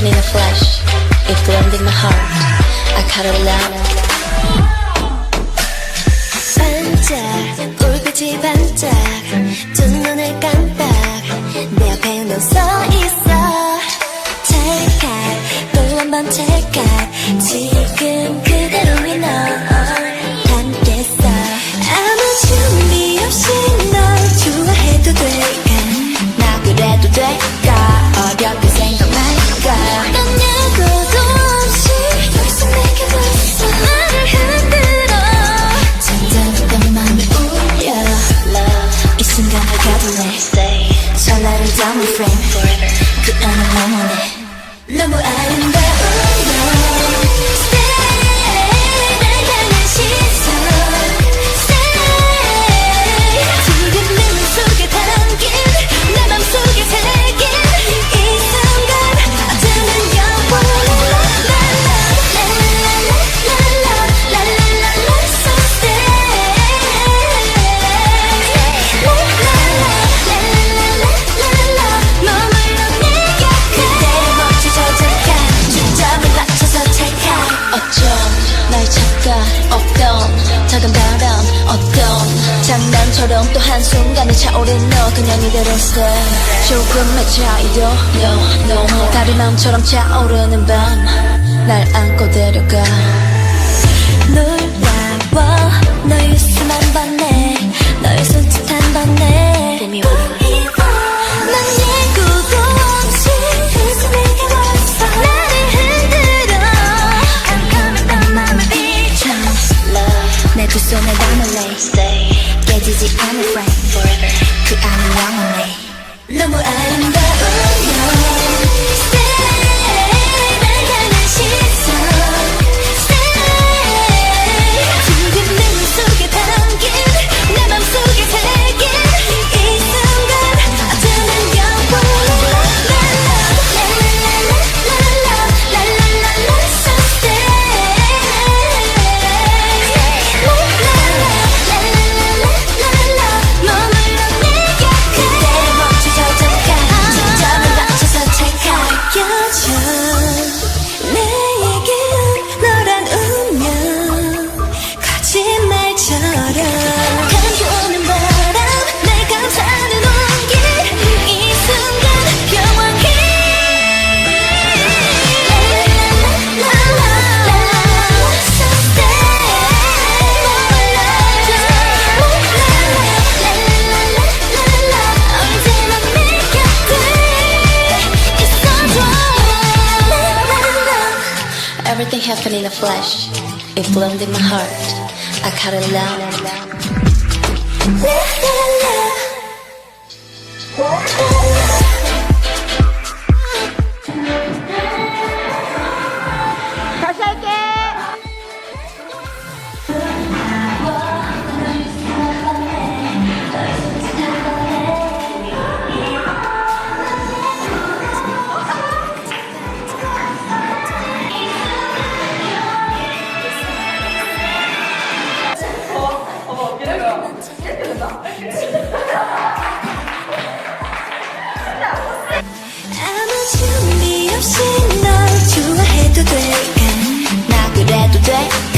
happened in the flesh, it bloomed in my heart. I cut it out. 반짝, 울긋이 반짝, 두 눈을 깜빡, 내 앞에 넌 서 있어. 체크, 또한번 체크, down the frame. Forever. 그 어느 모에 너무 아름다워 어떤 작은 바람 어떤 장난처럼 또 한순간에 차오른 너 그냥 이대로 stay. 조금의 차이도 no, no, 다른 마음처럼 차오르는 밤 날 안고 데려가. Just so me down the lane Stay. Get dizzy, I'm a friend Everything happened in the flesh. It bloomed in my heart. I cut it down. 된다. 아무 준비 없이 널 좋아해도 돼. 나 그래도 돼.